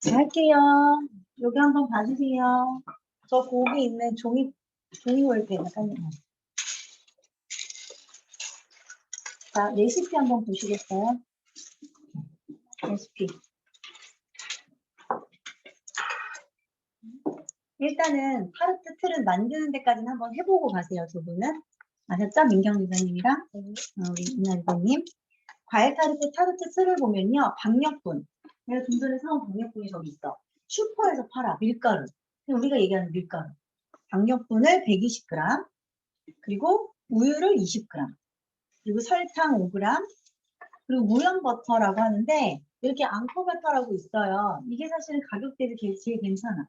자, 할게요. 여기 한번 봐주세요. 저 거기 있는 종이, 종이 월ペ 잠깐만요. 자, 레시피 한번 보시겠어요? 레시피. 일단은 타르트 틀은 만드는 데까지는 한번 해보고 가세요, 두 분은. 아셨죠? 민경 리더님이랑 어, 우리 이나 리더님. 과일 타르트 타르트 틀을 보면요. 박력분. 내가 좀 전에 사온 박력분이 저기 있어. 슈퍼에서 팔아. 밀가루. 우리가 얘기하는 밀가루. 박력분을 120g. 그리고 우유를 20g. 그리고 설탕 5g. 그리고 무염 버터라고 하는데 이렇게 앙코 버터라고 있어요. 이게 사실은 가격 대비 게- 제일 괜찮아.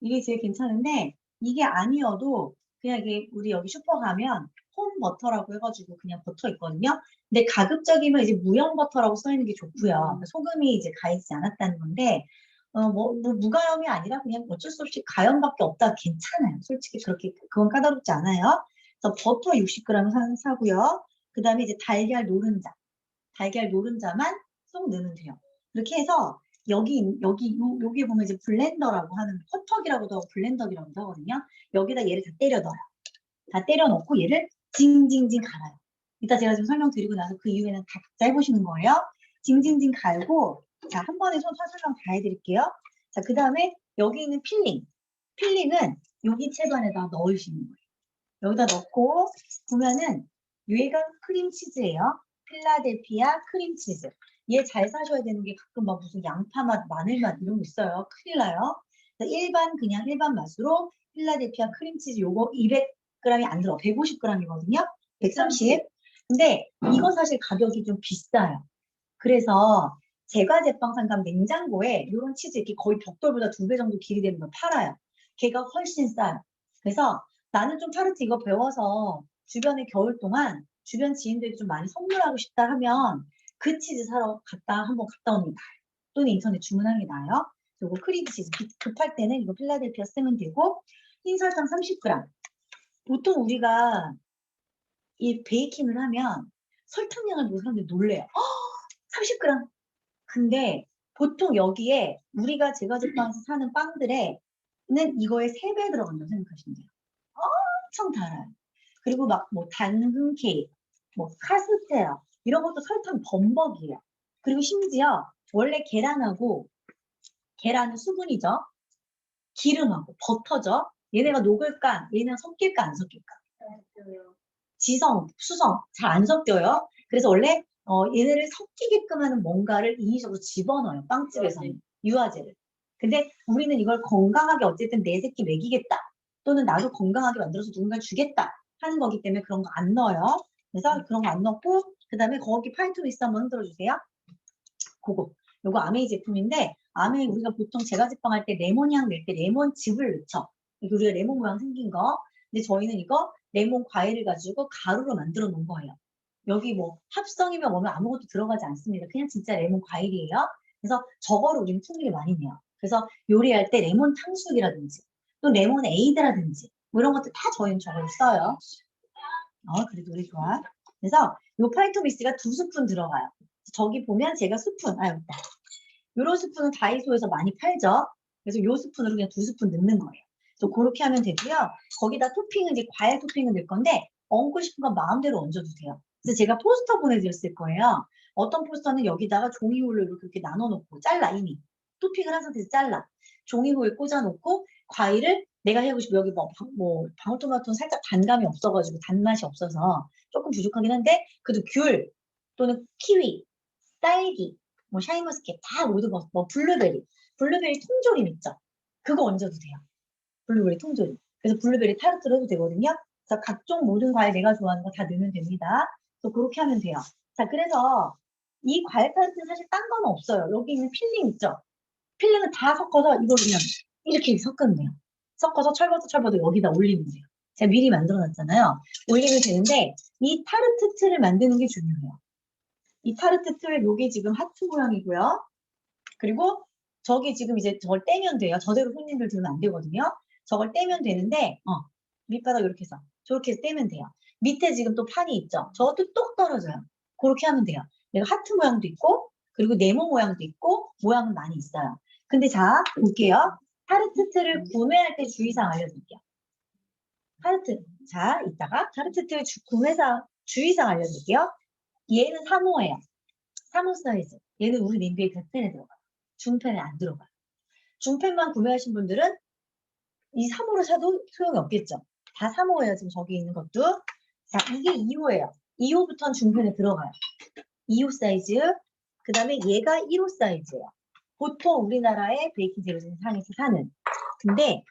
이게 제일 괜찮은데 이게 아니어도 그냥 이게 우리 여기 슈퍼 가면 홈 버터라고 해가지고 그냥 버터 있거든요. 근데 가급적이면 이제 무염 버터라고 써 있는 게 좋고요. 그러니까 소금이 이제 가 있지 않았다는 건데 어, 뭐, 뭐 무가염이 아니라 그냥 어쩔 수 없이 가염밖에 없다 괜찮아요. 솔직히 그렇게 그건 까다롭지 않아요. 그래서 버터 60g 사, 사고요. 그 다음에 이제 달걀 노른자, 달걀 노른자만 쏙 넣으면 돼요. 이렇게 해서 여기 여기 요, 여기 보면 이제 블렌더라고 하는 호떡이라고도 하고 블렌더기라고도 하거든요. 여기다 얘를 다 때려 넣어요. 다 때려 넣고 얘를 징징징 갈아요. 이따 제가 좀 설명드리고 나서 그 이후에는 다 각자 해보시는 거예요. 징징징 갈고 자 한 번에 손 설명 다 해드릴게요. 자 그 다음에 여기 있는 필링, 필링은 여기 채반에다 넣으시는 거예요. 여기다 넣고 보면은 얘가 크림치즈예요. 필라델피아 크림치즈. 얘 잘 사셔야 되는 게 가끔 막 무슨 양파 맛, 마늘 맛 이런 거 있어요. 큰일 나요. 일반 그냥 일반 맛으로 필라델피아 크림치즈 요거 200g이 안 들어. 150g이거든요. 130. 근데 이거 사실 가격이 좀 비싸요. 그래서 제과 제빵 상감 냉장고에 이런 치즈 이렇게 거의 벽돌보다 두 배 정도 길이 되는 거 팔아요. 걔가 훨씬 싸요. 그래서 나는 좀 타르트 이거 배워서 주변에 겨울 동안 주변 지인들이 좀 많이 선물하고 싶다 하면 그 치즈 사러 갔다 한번 갔다 나아요. 또는 인터넷 주문하는 게 나아요. 그리고 크림 치즈 급- 급할 때는 이거 필라델피아 쓰면 되고 흰 설탕 30g. 보통 우리가 이 베이킹을 하면 설탕량을 보고 사람들이 놀래요. 30g. 근데 보통 여기에 우리가 제과제빵에서 사는 빵들에는 이거의 3배 들어간다고 생각하시면 돼요. 엄청 달아요. 그리고 막 뭐 당근 케이크, 뭐 카스테라 이런 것도 설탕 범벅이에요. 그리고 심지어 원래 계란하고 계란은 수분이죠. 기름하고 버터죠. 얘네가 녹을까? 얘네가 섞일까 안 섞일까? 지성, 수성 잘 안 섞여요. 그래서 원래 어, 얘네를 섞이게끔 하는 뭔가를 인위적으로 집어넣어요. 빵집에서는 유화제를. 근데 우리는 이걸 건강하게 어쨌든 내 새끼 먹이겠다. 또는 나도 건강하게 만들어서 누군가 주겠다 하는 거기 때문에 그런 거 안 넣어요. 그래서 그런 거 안 넣고 그 다음에 거기 파이토미스 한번 흔들어 주세요. 그거. 요거 아메이 제품인데 아메이 우리가 보통 제가 제빵 할 때 레몬 향 낼 때 레몬즙을 넣죠. 우리가 레몬 모양 생긴 거. 근데 저희는 이거 레몬 과일을 가지고 가루로 만들어 놓은 거예요. 여기 뭐 합성이면 뭐면 아무것도 들어가지 않습니다. 그냥 진짜 레몬 과일이에요. 그래서 저거를 우리는 풍미를 많이 내요. 그래서 요리할 때 레몬 탕수육이라든지 또 레몬 에이드라든지 뭐 이런 것들 다 저희는 저걸 써요. 어, 그래도 우리 좋아. 그래서 요 파이토미스가 두 스푼 들어가요. 저기 보면 제가 스푼, 아, 여기다. 요런 스푼은 다이소에서 많이 팔죠. 그래서 요 스푼으로 그냥 두 스푼 넣는 거예요. 그래서 그렇게 하면 되고요. 거기다 토핑은 이제 과일 토핑을 넣을 건데 얹고 싶은 건 마음대로 얹어도 돼요. 그래서 제가 포스터 보내드렸을 거예요. 어떤 포스터는 여기다가 종이홀로 이렇게, 나눠놓고 잘라 이미 토핑을 한 상태에서 잘라 종이홀 꽂아놓고 과일을 내가 해보고 싶어 여기 뭐, 방- 뭐 방울토마토는 살짝 단감이 없어가지고 단맛이 없어서 조금 부족하긴 한데 그래도 귤 또는 키위, 딸기, 뭐 샤인머스켓 다 모든 거, 뭐 블루베리, 블루베리 통조림 있죠? 그거 얹어도 돼요. 블루베리 통조림. 그래서 블루베리 타르트로 해도 되거든요. 그래서 각종 모든 과일 내가 좋아하는 거 다 넣으면 됩니다. 그래서 그렇게 하면 돼요. 자, 그래서 이 과일 타르트는 사실 딴 건 없어요. 여기 있는 필링 있죠? 필링을 다 섞어서 이걸 그냥 이렇게 섞으면 돼요. 섞어서 철버터 철버터 여기다 올리면 돼요. 제가 미리 만들어 놨잖아요. 올리면 되는데 이 타르트 틀을 만드는 게 중요해요. 이 타르트 틀 요게 지금 하트 모양이고요. 그리고 저기 지금 이제 저걸 떼면 돼요. 저대로 손님들 들면 안 되거든요. 저걸 떼면 되는데 어, 밑바닥 이렇게 해서 저렇게 해서 떼면 돼요. 밑에 지금 또 판이 있죠. 저것도 똑 떨어져요. 그렇게 하면 돼요. 얘가 하트 모양도 있고 그리고 네모 모양도 있고 모양은 많이 있어요. 근데 자, 볼게요. 타르트 틀을 구매할 때 주의사항 알려드릴게요. 타르트. 자, 이따가 타르트 틀 주- 구매사 주의사항 알려드릴게요. 얘는 3호예요. 3호 사이즈. 얘는 우리 냄비에 대펜에 들어가요. 중펜에 안 들어가요. 중펜만 구매하신 분들은 이 3호를 사도 소용이 없겠죠. 다 3호예요. 지금 저기 있는 것도. 자, 이게 2호예요. 2호부터는 중펜에 들어가요. 2호 사이즈. 그 다음에 얘가 1호 사이즈예요. 보통 우리나라의 베이킹 재료 상에서 사는. 근데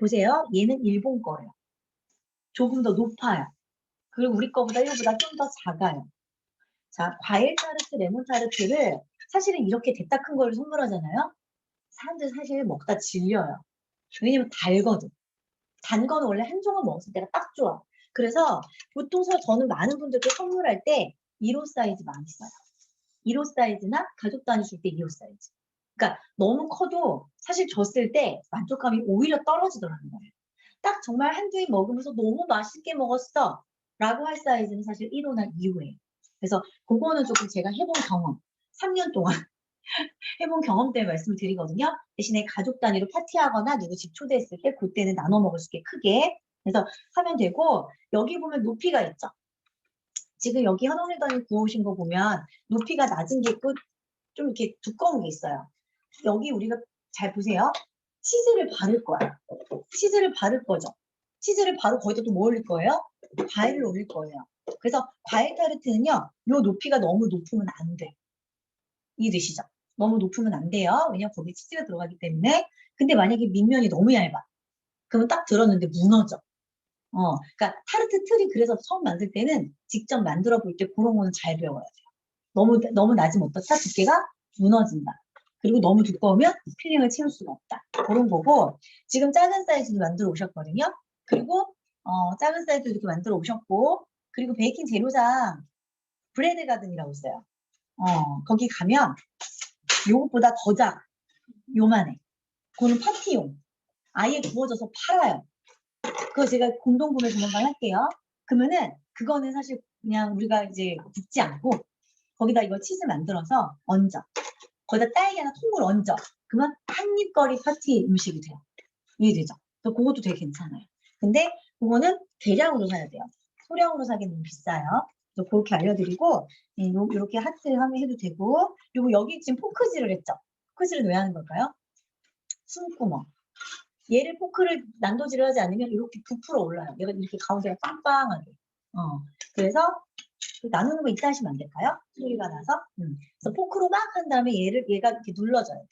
보세요. 얘는 일본 거예요. 조금 더 높아요. 그리고 우리 거보다 1보다 좀 더 작아요. 자, 과일 타르트, 레몬 타르트를 사실은 이렇게 대따 큰걸 선물하잖아요. 사람들 사실 먹다 질려요. 왜냐면 달거든. 단 거는 원래 한 조각 먹었을 때가 딱 좋아. 그래서 보통 서 저는 많은 분들께 선물할 때 1호 사이즈 많이 써요. 1호 사이즈나 가족 단위 줄 때 2호 사이즈. 그러니까 너무 커도 사실 줬을 때 만족감이 오히려 떨어지더라는 거예요. 딱 정말 한두 입 먹으면서 너무 맛있게 먹었어. 라고 할 사이즈는 사실 1호나 2호예요. 그래서 그거는 조금 제가 해본 경험, 3년 동안 해본 경험 때문에 말씀을 드리거든요. 대신에 가족 단위로 파티하거나 누구 집 초대했을 때 그때는 나눠 먹을 수 있게 크게 그래서 하면 되고 여기 보면 높이가 있죠. 지금 여기 현옥리더님 구워오신 거 보면 높이가 낮은 게 있고 좀 이렇게 두꺼운 게 있어요. 여기 우리가 잘 보세요. 치즈를 바를 거야. 치즈를 바를 거죠. 치즈를 바로 거기다 또 뭐 올릴 거예요? 과일을 올릴 거예요. 그래서 과일 타르트는요, 요 높이가 너무 높으면 안 돼. 이해되시죠? 너무 높으면 안 돼요. 왜냐면 거기에 치즈가 들어가기 때문에. 근데 만약에 밑면이 너무 얇아. 그러면 딱 들었는데 무너져. 어, 그러니까 타르트 틀이 그래서 처음 만들 때는 직접 만들어 볼 때 그런 거는 잘 배워야 돼요. 너무 너무 낮으면 어떻다? 두께가 무너진다. 그리고 너무 두꺼우면 필링을 채울 수가 없다. 그런 거고 지금 작은 사이즈도 만들어 오셨거든요. 그리고 어, 작은 사이즈도 이렇게 만들어 오셨고 그리고 베이킹 재료장 브레드 가든이라고 있어요. 어, 거기 가면 요것보다 더 작아. 요만해. 그거는 파티용. 아예 구워져서 팔아요. 그거 제가 공동구매 조만간 할게요. 그러면은 그거는 사실 그냥 우리가 이제 굽지 않고 거기다 이거 치즈 만들어서 얹어. 거기다 딸기 하나 통을 얹어. 그러면 한입거리 파티 음식이 돼요. 이해되죠? 그래서 그것도 되게 괜찮아요. 근데 그거는 대량으로 사야 돼요. 소량으로 사기는 비싸요. 그렇게 알려드리고 예, 요, 이렇게 하트 하면 해도 되고 그리고 여기 지금 포크질을 했죠. 포크질은 왜 하는 걸까요? 숨구멍. 얘를 포크를 난도질을 하지 않으면 이렇게 부풀어 올라요. 얘가 이렇게 가운데가 빵빵하게. 어, 그래서 그 나누는 거 이따 하시면 안 될까요? 소리가 나서. 음. 그래서 포크로 막 한 다음에 얘를 얘가 이렇게 눌러줘야 돼.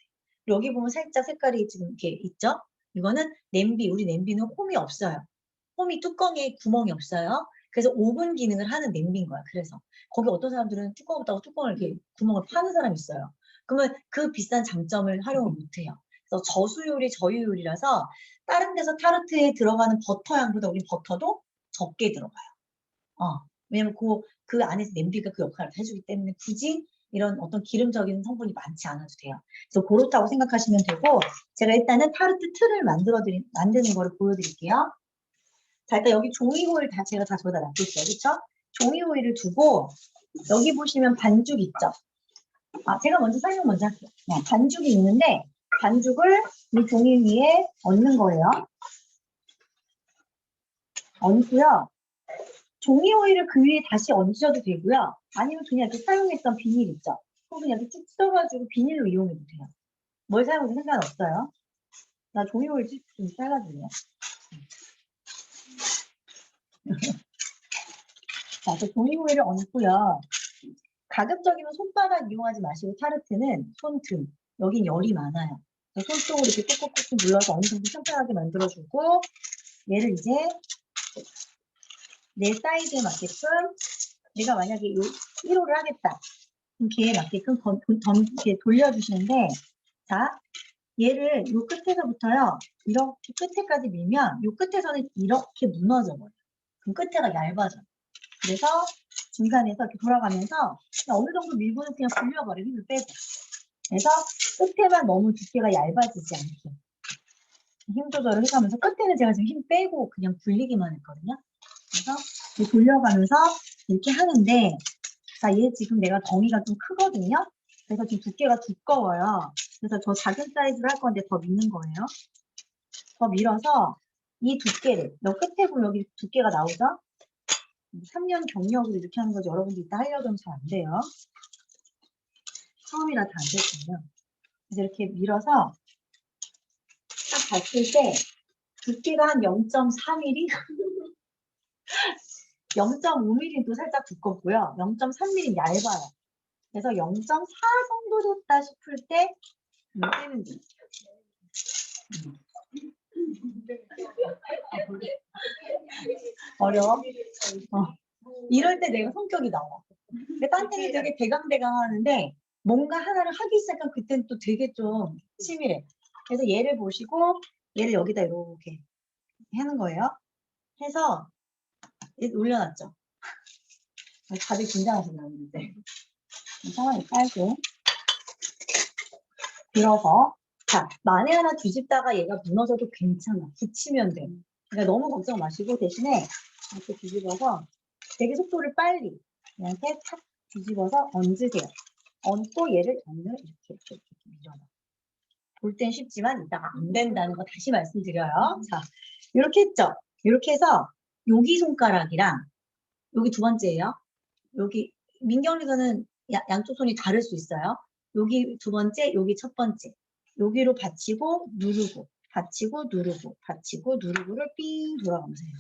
여기 보면 살짝 색깔이 지금 이렇게 있죠? 이거는 냄비, 우리 냄비는 홈이 없어요. 홈이 뚜껑에 구멍이 없어요. 그래서 오븐 기능을 하는 냄비인 거야. 그래서 거기 어떤 사람들은 뚜껑 없다고 뚜껑을 이렇게 구멍을 파는 사람이 있어요. 그러면 그 비싼 장점을 활용을 못해요. 그래서 저수 요리, 저유 요리라서 다른 데서 타르트에 들어가는 버터 양보다 우리 버터도 적게 들어가요. 어, 왜냐면 그, 그 안에서 냄비가 그 역할을 해주기 때문에 굳이 이런 어떤 기름적인 성분이 많지 않아도 돼요. 그래서 그렇다고 생각하시면 되고 제가 일단은 타르트 틀을 만들어 드리, 만드는 거를 보여드릴게요. 자, 일단 여기 종이 호일 다 제가 다 저기다 놨겠어요. 그렇죠? 종이 호일을 두고 여기 보시면 반죽 있죠? 아, 제가 먼저 설명 먼저 할게요. 네, 반죽이 있는데 반죽을 이 종이 위에 얹는 거예요. 얹고요. 종이 호일을 그 위에 다시 얹으셔도 되고요. 아니면 그냥 이렇게 사용했던 비닐 있죠? 그냥 이렇게 쭉 써가지고 비닐로 이용해도 돼요. 뭘 사용해도 상관없어요. 나 종이 호일 좀 싸가지고요. 자, 그 종이 호일을 얹고요. 가급적이면 손바닥 이용하지 마시고 타르트는 손등. 여긴 열이 많아요. 손등으로 이렇게 꾹꾹꾹 눌러서 어느 정도 튼튼하게 만들어주고 얘를 이제 내 사이즈에 맞게끔 내가 만약에 요 1호를 하겠다. 그럼 걔에 맞게끔 던, 던, 이렇게 돌려주시는데 자 얘를 요 끝에서부터요 이렇게 끝에까지 밀면 요 끝에서는 이렇게 무너져 버려요. 그럼 끝에가 얇아져. 그래서 중간에서 이렇게 돌아가면서 어느 정도 밀고는 그냥 굴려버려 힘을 빼고. 그래서 끝에만 너무 두께가 얇아지지 않게 힘 조절을 해가면서 끝에는 제가 지금 힘 빼고 그냥 굴리기만 했거든요. 그래서 이렇게 돌려가면서 이렇게 하는데 자, 얘 지금 내가 덩이가 좀 크거든요. 그래서 지금 두께가 두꺼워요. 그래서 저 작은 사이즈로 할 건데 더 미는 거예요. 더 밀어서 이 두께를, 여 끝에 보면 여기 두께가 나오죠? 3년 경력으로 이렇게 하는 거지. 여러분들 이따 하려고 하면 잘 안 돼요. 처음이라 다안될 거예요. 그래서 이렇게 밀어서 딱 봤을 때 두께가 한 0.4mm? 0.5mm도 살짝 두껍고요. 0.3mm 얇아요. 그래서 0.4 정도 됐다 싶을 때 음, 떼면 돼요. 음. 어려워? 어. 이럴 때 내가 성격이 나와. 근데 딴 때는 되게 대강대강 하는데 뭔가 하나를 하기 시작하면 그때는 또 되게 좀 치밀해. 그래서 얘를 보시고 얘를 여기다 이렇게 하는 거예요. 해서 얘 올려놨죠. 다들 긴장하시나 보는데. 상황이 깔고 들어서 자 만에 하나 뒤집다가 얘가 무너져도 괜찮아. 붙이면 돼. 그러니까 너무 걱정 마시고 대신에 이렇게 뒤집어서 되게 속도를 빨리 얘한테 탁 뒤집어서 얹으세요. 얹고 얘를 얹는 이렇게 이렇게 이렇게 밀어놔. 볼땐 쉽지만 이따가 안 된다는 거 다시 말씀드려요. 자, 이렇게 했죠. 이렇게 해서 여기 손가락이랑 여기 두 번째예요. 여기 민경리서는 야- 양쪽 손이 다를 수 있어요. 여기 두 번째, 여기 첫 번째. 여기로 받치고 누르고, 받치고 누르고, 받치고 누르고를 삥 돌아가면서 해요.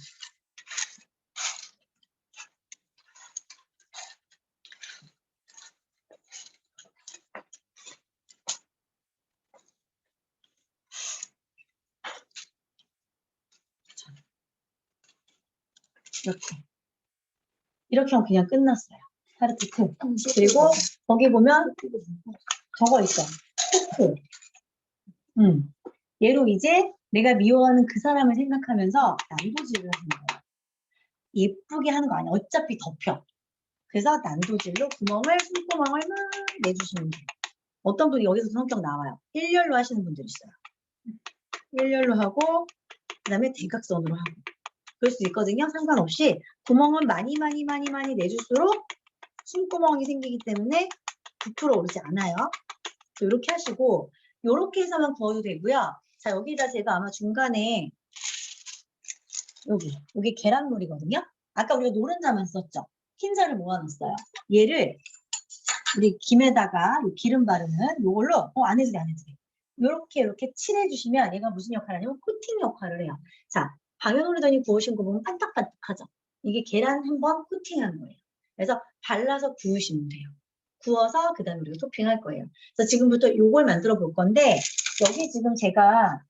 이렇게. 이렇게 하면 그냥 끝났어요. 타르트 틀. 그리고 거기 보면 저거 있어. 스프. 음. 얘로 이제 내가 미워하는 그 사람을 생각하면서 난도질을 하는 거예요. 예쁘게 하는 거 아니야. 어차피 덮여. 그래서 난도질로 구멍을, 숨구멍을 막 내주시면 돼요. 어떤 분이 여기서 성격 나와요. 일렬로 하시는 분들 있어요. 일렬로 하고, 그 다음에 대각선으로 하고. 그럴 수 있거든요. 상관없이 구멍은 많이 많이 많이 많이 내줄수록 숨구멍이 생기기 때문에 부풀어 오르지 않아요. 이렇게 하시고 이렇게 해서만 구워도 되고요. 자 여기다 제가 아마 중간에 여기 여기 계란물이거든요. 아까 우리가 노른자만 썼죠. 흰자를 모아놨어요. 얘를 우리 김에다가 이 기름 바르는 요걸로 어, 안 해도 돼, 안 해도 돼. 이렇게 이렇게 칠해주시면 얘가 무슨 역할을 하냐면 코팅 역할을 해요. 자, 방향으로더니 구우신 거 보면 반딱반딱하죠. 이게 계란 한 번 코팅한 거예요. 그래서 발라서 구우시면 돼요. 구워서 그 다음에 우리가 토핑할 거예요. 그래서 지금부터 요걸 만들어 볼 건데 여기 지금 제가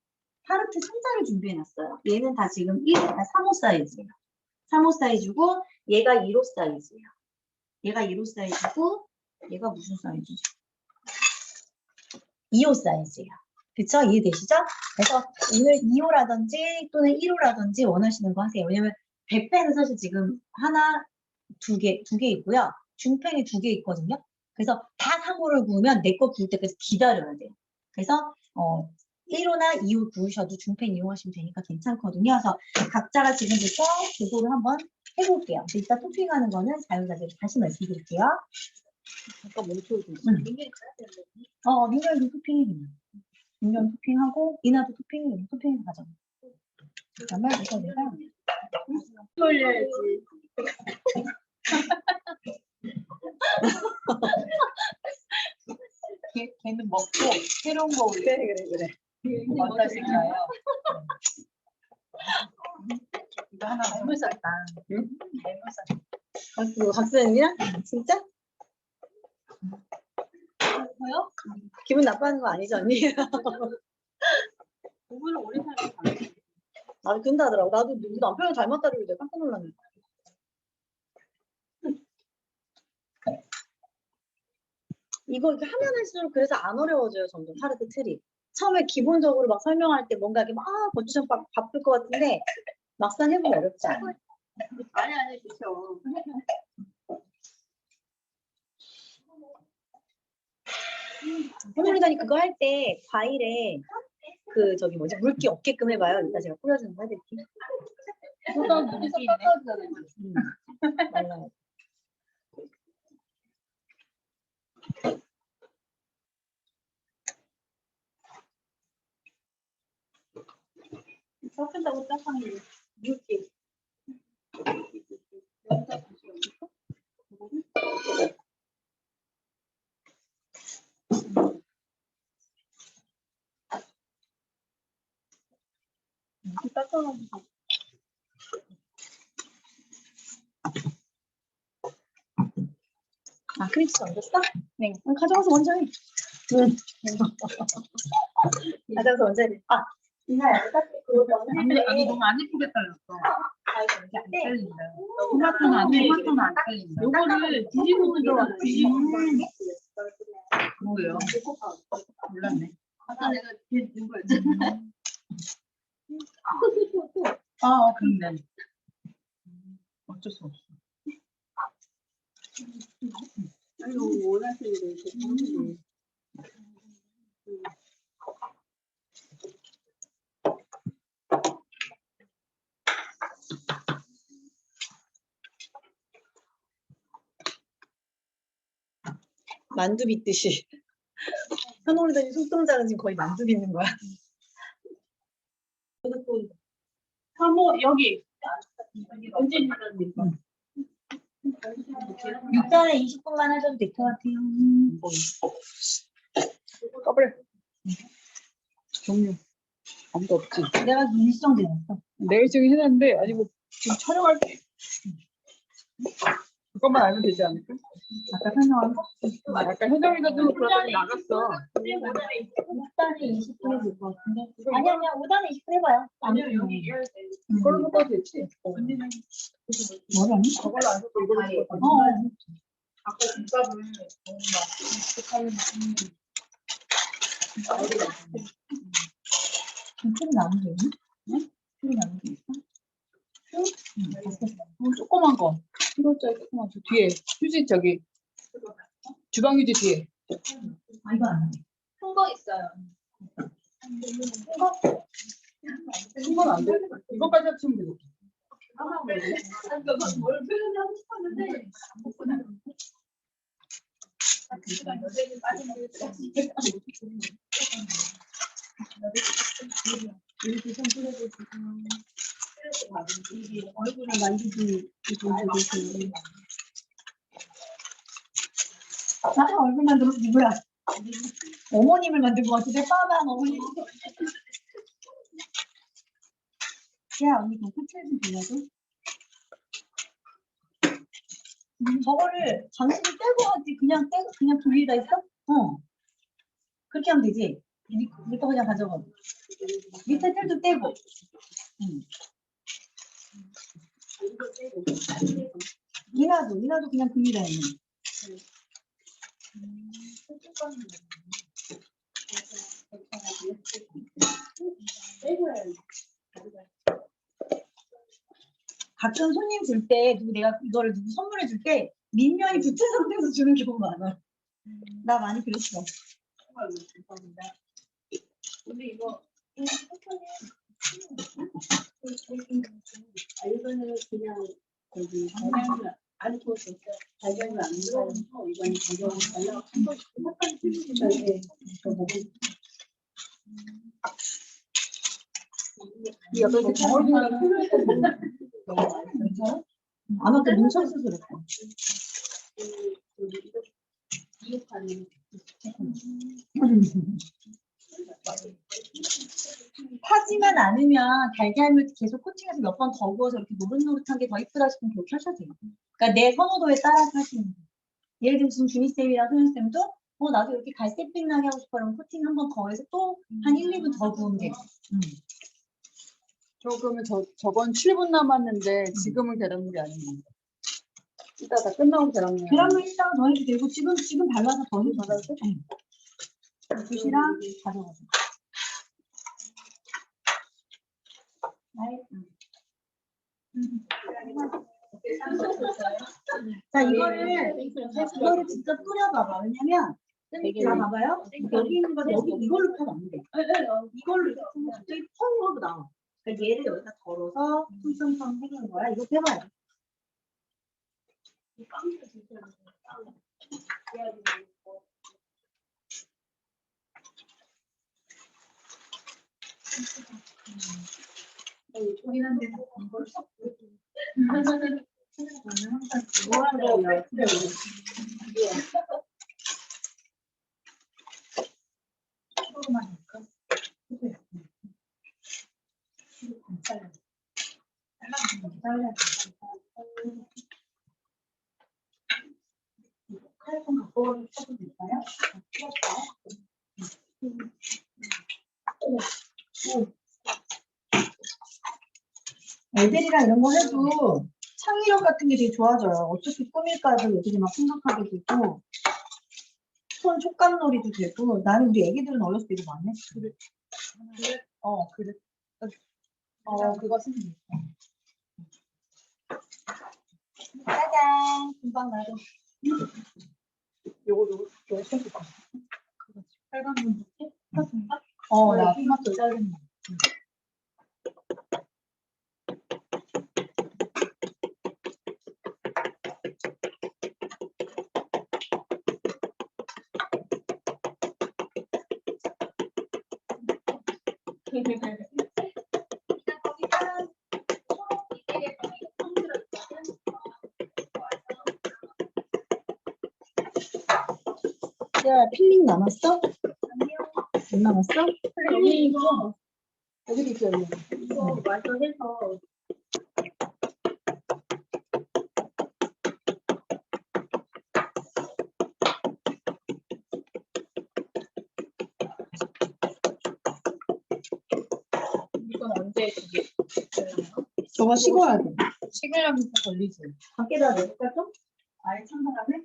타르트 3자를 준비해 놨어요. 얘는 다 지금 1, 아, 3호 사이즈예요. 3호 사이즈고 얘가 1호 사이즈예요. 얘가 1호 사이즈고 얘가 무슨 사이즈죠? 2호 사이즈예요. 그쵸? 이해되시죠? 그래서 오늘 2호라든지 또는 1호라든지 원하시는 거 하세요. 왜냐면 백펜은 사실 지금 하나, 두 개, 두 개 있고요. 중펜이 두 개 있거든요. 그래서 다 3호를 구우면 내 거 구울 때까지 기다려야 돼요. 그래서 어, 1호나 2호 구우셔도 중펜 이용하시면 되니까 괜찮거든요. 그래서 각자가 지금부터 그거를 한번 해볼게요. 이따 토핑하는 거는 자유자재로 다시 말씀드릴게요. 잠깐 멈춰도 돼. 응. 어, 민경이도 토핑이 되나? 민경 토핑하고, 이나도 토핑이? 토핑해서 가자. 잠깐만, 이거 내가. 돌려야지. 걔, 걔는 먹고 새로운 거 올려. 그래, 그래, 그래. 어떠신가요? 이거 하나 잘못 샀다. 잘못 샀 아, 그거 박수현이야? 진짜? 어요? 기분 나빠하는 거 아니죠, 언니? 그분은 오래 살면 안 돼. 아, 근다 하더라고. 나도 우리 남편을 닮았다고 내가 깜짝 놀랐네. 이거 이렇게 하면 할수록 그래서 안 어려워져요, 점점 타르트 틀이. 처음에 기본적으로 막 설명할 때 뭔가 이렇게 막 고추장 바, 바쁠 것 같은데 막상 해보면 어렵지 않아요. 아니 아니 그렇죠. 해물이다니 그거 할 때 과일에 그 저기 뭐지 물기 없게끔 해봐요. 이따 제가 뿌려주는 거 해드릴게요. 보다 물에서 깎아주잖아요. 음, 말라요. 섞은다고 짜파는 육개. 이렇게 닦아가지고 아, 크리스 얹었어? 네. 그럼 가져가서 먼저 해. 응. 가져가서 먼저 해. 아, 이나야, 딱 그거 아니, 아니 너무 안 예쁘게 잘랐어. 이게 안 잘린다. 토마토는 안 돼, 토마토는 안 잘린다. 요거를 뒤집으면 더 뒤집으면 뭐예요? 몰랐네. 아까 내가 뒤는 거였잖아. 아, 그렇네. 어쩔 수 없어. 뭐 원하시는 거 이렇게 하는데. 만두 빚듯이. 현오르더니 손동작은 지금 거의 만두 빚는 거야. 사모 여기 거. 6단에 20분만 하셔도 될 것 같아요. 꺼버려. 종류. 아무도 없지. 내가 일정 되었어. 내일 중에 해놨는데, 아니 뭐, 지금 촬영할 때. 그것만 알면 되지 않을까? 아까 설명한 거? 아까 현정이가 좀 그러더니 나갔어. 6단에 20분 해줄 것 같은데. 아니, 아니야. 5단에 20분 해봐요. 아니요 여기 그걸로 해도 되지. 뭐라 니 저걸로 안 해도 이걸로 해도 되지. 어. 아까 김밥을 너무 지금 틀이 나온 게 있니? 응? 틀이 나온 게 있어? 어, 조그만 거. 1호짜리 조그만 거. 뒤에. 휴지 저기. 주방 휴지 뒤에. 아, 이거 안 해. 큰거 있어요. 이건 안 돼. 이거까지 합치면 되고. 뭐 아니 뭘 표현하고 싶었는데 먹고 아, 그 시간 여자애들 빠지는 게 이렇게 손 뿌려주시고. 이게 얼굴을 만지지, 이렇게 만져주세요. 아, 얼굴 만들어서 누구야? 어머님을 만든 것 같은데, 빠방 어머님. 야, 언니 그 호텔 좀 빌려줘. 음, 저거를 장식을 떼고 하지, 그냥 떼, 그냥 그 위에다 있어? 어. 그렇게 하면 되지. 니거 그냥 가져가. 밑에 텔도 떼고. 응. 이나도, 이나도 그냥 그 위에다 있는. 가끔 손님 줄 때 누구 내가 이거를 누구 선물해 줄때 민면이 붙은 상태에서 주는 경우가 많아. 나 많이 그랬어. 감사합니다. 근데 이거 아 이거는 그냥 거기 달걀을 안 구웠어. 달걀을 안 넣어서 이건 가져온 달걀 한 번씩 한 번씩 네, 저 먹을 이 옆에 이렇게 덩어리가 괜찮아? 안 왔다 뭉쳐 있어서 그랬어. 이육하는 타지만 않으면 달걀물 계속 코팅해서 몇 번 더 구워서 이렇게 노릇노릇한 게 더 이쁘다 싶으면 그렇게 하셔도 돼요. 그러니까 내 선호도에 따라서 하시는 거예요. 예를 들면 지금 준이쌤이랑 소연쌤도 어 나도 이렇게 갈색빛 나게 하고 싶어 그러면 코팅 한 번 더 해서 또 한 1, 2분 더 구우면 돼요. 음. 저 그러면 저 저건 7분 남았는데 지금은 계란물이 아니에요. 이따 다 끝나고 계란물. 계란물 일단 더 해도 되고 지금 지금 발라서 더 해도 돼요. 응. 붓이랑 가져가세요. 자 이거를 이거를 직접 뿌려봐봐. 왜냐면 자 봐봐요. 여기 있는 거 여기 이걸로 펴면 안 돼. 이걸로 이렇게 하면 갑자기 펑 하고 나와. 그러니까 얘를 여기다 걸어서 퉁퉁퉁 해주는 거야. 이거 해봐요. 좋긴 한데 이걸 뭐하는 소금만 넣을까? 칼좀 갖고 와서 쳐도 될까요? 애들이랑 이런 거 해도 창의력 같은 게 되게 좋아져요. 어떻게 꾸밀까도 애들이 막 생각하게 되고 손 촉감놀이도 되고 나는 우리 애기들은 어렸을 때 이거 많이 했어. 그래. 어, 그래. 어, 그것은 짜잔 금방 나도 요거 요거 요거 손 거. 빨간 분 좋지? 파스인가? 어, 나 토마토 자른 거. 야, 필링 남았어? 안 남았어? 여기 이거 여기도 있어, 여기. 이거 마저 해서 저거 식어야 돼. 식으려면 걸리지. 밖에다 내볼까 좀? 아예 찬바람에?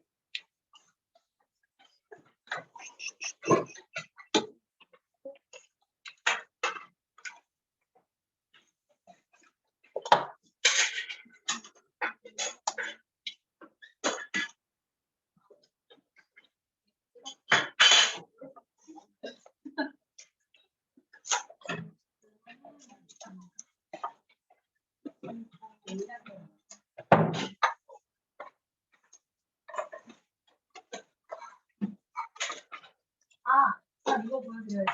아, 나 이거 보여 드려야지.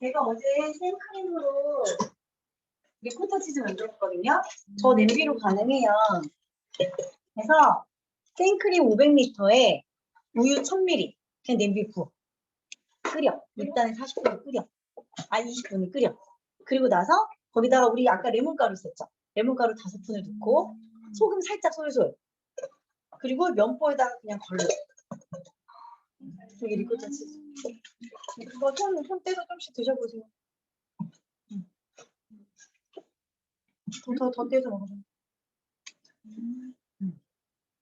제가 어제 생크림으로 리코타 치즈 만들었거든요. 저 냄비로 가능해요. 그래서 생크림 500ml에 우유 1000ml 그냥 냄비 부어. 끓여. 일단은 40분 끓여. 아, 20분을 끓여. 그리고 나서 거기다가 우리 아까 레몬가루 썼죠. 레몬가루 5스푼을 넣고 소금 살짝 솔솔. 그리고 면보에다가 그냥 걸러. 여기 리코타 치즈. 그거 손, 손 떼서 좀씩 드셔보세요. 응. 더, 더, 더 떼서 먹어요. 응.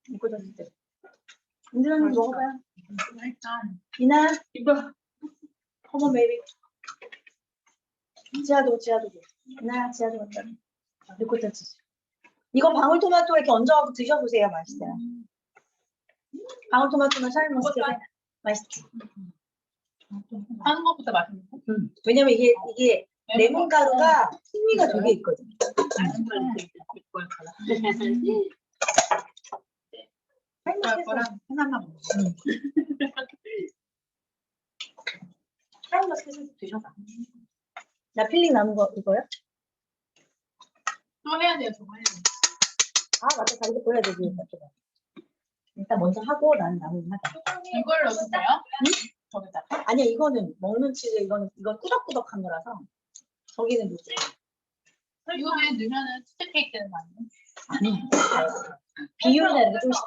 리코타 치즈. 은진언니. 먹어봐요. 일단 이나, 이거 컴온 베이비. 지아도. 줘. 이나, 지아도 갖다 줘. 리코타 치즈. 이거 방울토마토 이렇게 얹어갖고 드셔보세요. 맛있어요. 방울토마토나 샤인머스켓 맛있지. 하는 것보다 맛있는 거? 음. 왜냐면 이게 이게 레몬 가루가 풍미가 되게 있거든. 이걸 거랑 하나만 먹어. 샤인머스켓을 드셔봐. 나 필링 남은 거 이거요? 또 해야 돼요, 저거 해야 돼요. 아 맞다, 다 이거 보여야 되지. 이거. 일단 먼저 하고 나는 남은 거 하자. 이걸 넣어주세요. 저기다. 아니야 이거는 먹는 치즈 이거는 이건 꾸덕꾸덕한 거라서 저기는 뭐지? 이거에 넣으면은 치즈 케이크 되는 거 아니에요? 아니 비율이나 이런 게 좀씩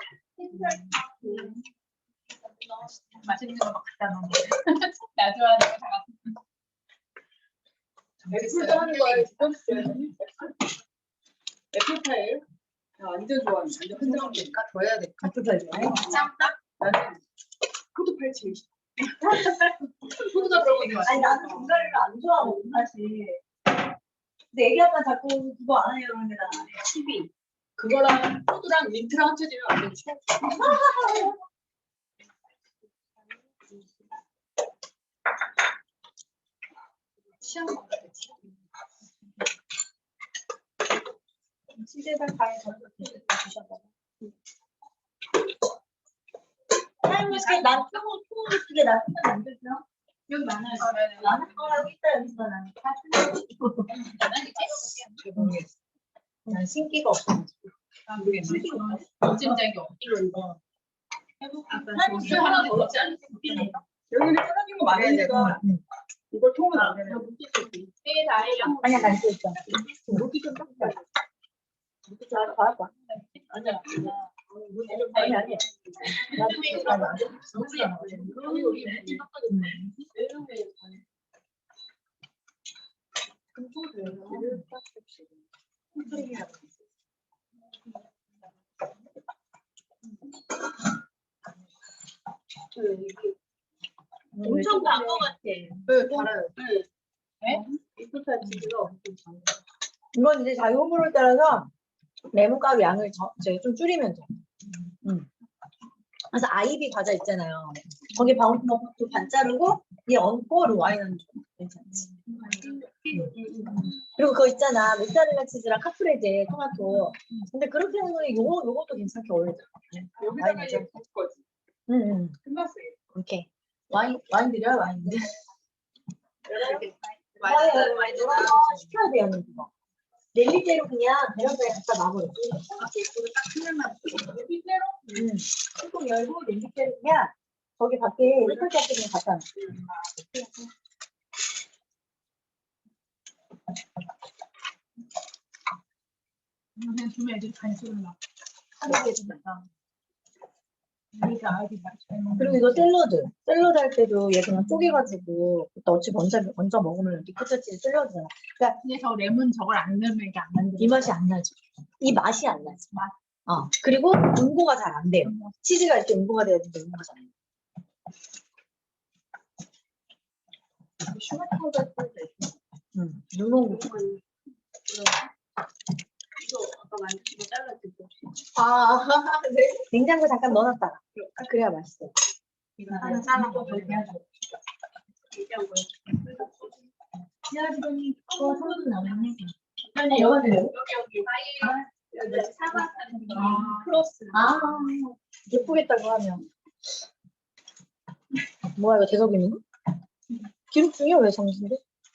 맛있는 거 막 갖다 거. 나 좋아하는 거 다. 애플도 하는 거예요 지금? 애플파이예요? 나 완전 좋아하는 완전 흔들어 될까? 더 해야 될까? 같은 살 좋아해? 짱딱? 나는 제일 싫어 포도가 들어가는 거 아니 나는 분갈이를 안 좋아하거든 사실. 근데 애기 아빠 자꾸 그거 안 해요 그러는데 나 안 해. 12 그거랑 포도랑 민트랑 합쳐지면 완전 최고 취향 거 같아. 치즈에다 가에 덜어 주셔봐. 샤인머스켓 난 뜨거운 소금 쓰게 나 쓰면 안 되죠? 여기 많아요. 나는 거라고 있다 여기서 나는 난 신기가 없어. 진짜 이게 없기로 이거. 사실 하나 더 없지 않을까? 여기는 떨어진 거 많아야 되니까 이걸 통을 안 되네. 네. 아니야 갈수 있어. 물기 좀 닦아 엄청 단거 같아. 네, 달아요. 거. 이건 이제 자기 호불호에 따라서 레몬가루 양을 저, 저희 좀 줄이면 돼. 음. 그래서 아이비 과자 있잖아요. 거기 방울토마토 반 자르고 얘 얹고 로 와인은 좀 괜찮지. 그리고 그거 있잖아 모짜렐라 치즈랑 카프레제 토마토. 근데 그렇게 하는 거는 요거 요것도 괜찮게 어울리더라. 여기다가 이제 볼 거지. 응, 응. 끝났어요. 오케이. 와인 와인 드려 와인 와인 와인. 시켜야 돼요, 그거. 넬리대로 그냥 베란다에 갖다 놔버려. 응. 뚜껑 열고 넬리대로 그냥 거기 밖에 리터치 앞에 그냥 갖다 놔. 그냥 주면 애들이 간식을 막 하게 되니까. 그러니까 그리고 이거 샐러드. 샐러드 할 때도 얘 그냥 쪼개가지고 그때 어찌 먼저 먼저 먹으면 리터치 샐러드잖아. 근데 저 레몬 저걸 안 넣으면 이게 안 만들어. 이 맛이 안 나죠. 이 맛이 안 나지. 어. 그리고 응고가 잘 안 돼요. 치즈가 이렇게 응고가 돼야 되는데 응고가 잘 안 돼. 응. 눈오고. 이거 아까 거. 아, 네. 냉장고 잠깐 넣어놨다가. 아, 그래야 맛있어. 이거 하나 잘라서. 얘기한 거. 아니 여기 여기 여기 사과. 아, 예쁘겠다고 하면. 뭐야, 이거 거? 기록 중이야, 왜 정신데?